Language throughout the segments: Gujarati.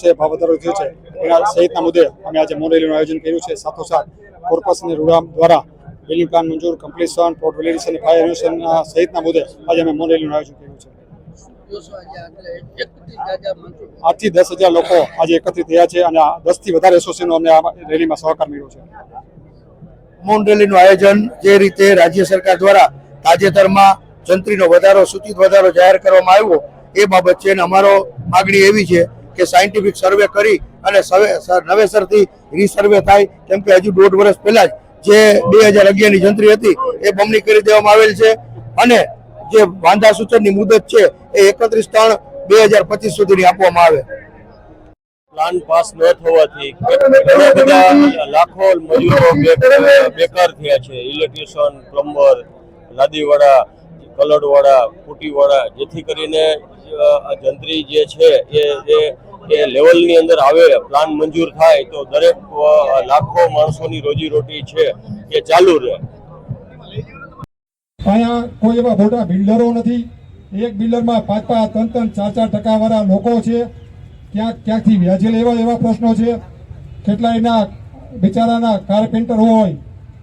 સે ભાવ વધારો થયો છે. એના સહિતના મુદ્દે અમે આજે મૌન રેલીનું આયોજન કર્યું છે. સાથોસાથ કોર્પોરેશનની રૂડામ દ્વારા બિલ્ડિંગ પ્લાન મંજૂર કમ્પ્લીશન પોર્ટ વેલિડેશન અને ફાયર એન્યુશન સહિતના મુદ્દે આજે અમે મૌન રેલીનું આયોજન કર્યું છે. આઠથી દસ હજાર લોકો આજે એકત્રિત થયા છે અને દસથી વધારે એસોસિએશનો અમને આ રેલીમાં સહકાર મળ્યો છે. મૌન રેલીનું આયોજન જે રીતે રાજ્ય સરકાર દ્વારા તાજેતરમાં જંત્રીનો વધારો, સૂચિત વધારો જાહેર કરવામાં આવ્યો, એ બાબત છે અને અમારો માગણી એવી છે કે સાયન્ટિફિક સર્વે કરી અને નવેસરથી રીસર્વે થાય. કેમ કે હજુ દોઢ વર્ષ પહેલા જ જે બે હજાર અગિયારની જંત્રી હતી, એ બમણી કરી દેવામાં આવેલ છે. અને જે વાંધા સૂચનની મુદત છે, એ એકત્રીસ ત્રણ બે હજાર પચીસ સુધીની આપવામાં આવે. પ્લાન પાસ ન થવાથી ઘણા બધા લાખો મજૂરો બેકાર થયા છે. ઇલેક્ટ્રિશિયન પ્લમ્બર લાદીવાળા કલરવાળા ફૂટીવાળા જેથી કરીને જંત્રી જે છે, એ એ એ લેવલની અંદર આવે, પ્લાન મંજૂર થાય, તો દરેક લાખો માણસોની રોજીરોટી છે, એ ચાલુ રહે. અહીંયા કોઈ એવા મોટા બિલ્ડરો નથી. એક બિલ્ડરમાં પાંચ પાંચ ત્રણ ત્રણ ચાર ચાર ટકા વાળા લોકો છે. ક્યાંક, ક્યાંકથી વ્યાજે લેવા એવા પ્રશ્નો છે. કેટલાયના બિચારાના કાર્પેન્ટર હોય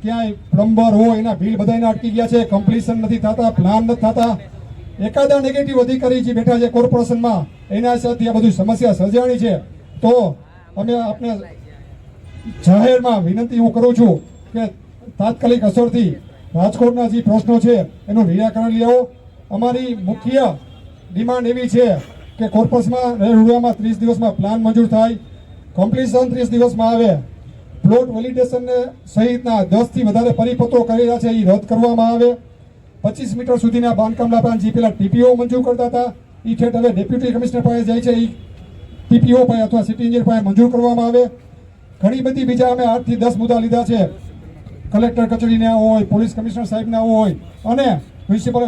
ક્યાંય પ્લમ્બર હોય, એના બિલ બધાયના અટકી ગયા છે કમ્પ્લીશન નથી થતા પ્લાન નથી થતા. એકાદા નેગેટિવ અધિકારી જે બેઠા છે કોર્પોરેશનમાં, એના સાથે આ બધી સમસ્યા સર્જાણી છે. તો અમે આપને જાહેરમાં વિનંતી હું કરું છું કે તાત્કાલિક અસરથી રાજકોટના જે પ્રશ્નો છે, એનું નિરાકરણ લેવો અમારી મુખ્ય ડિમાન્ડ એવી છે કે કોર્પસમાં રૂડિયામાં ત્રીસ દિવસમાં પ્લાન મંજૂર થાય. કમ્પ્લીશન ત્રીસ દિવસમાં આવે. પ્લોટ વેલિડેશનને સહિતના દસથી વધારે પરિપત્રો કરેલા છે એ રદ કરવામાં આવે. પચીસ મીટર સુધીના બાંધકામના પ્લાન જે પેલા ટીપીઓ મંજૂર કરતા હતા એ ઠેઠ હવે ડેપ્યુટી કમિશનર પાસે જાય છે એ ટીપીઓ પાસે અથવા સિટી એન્જિનિયર પાસે મંજૂર કરવામાં આવે. ઘણી બધી બીજા અમે આઠથી દસ મુદ્દા લીધા છે. કલેક્ટર કચેરીના હોય પોલીસ કમિશનર સાહેબના હોય, અને મ્યુનિસિપલ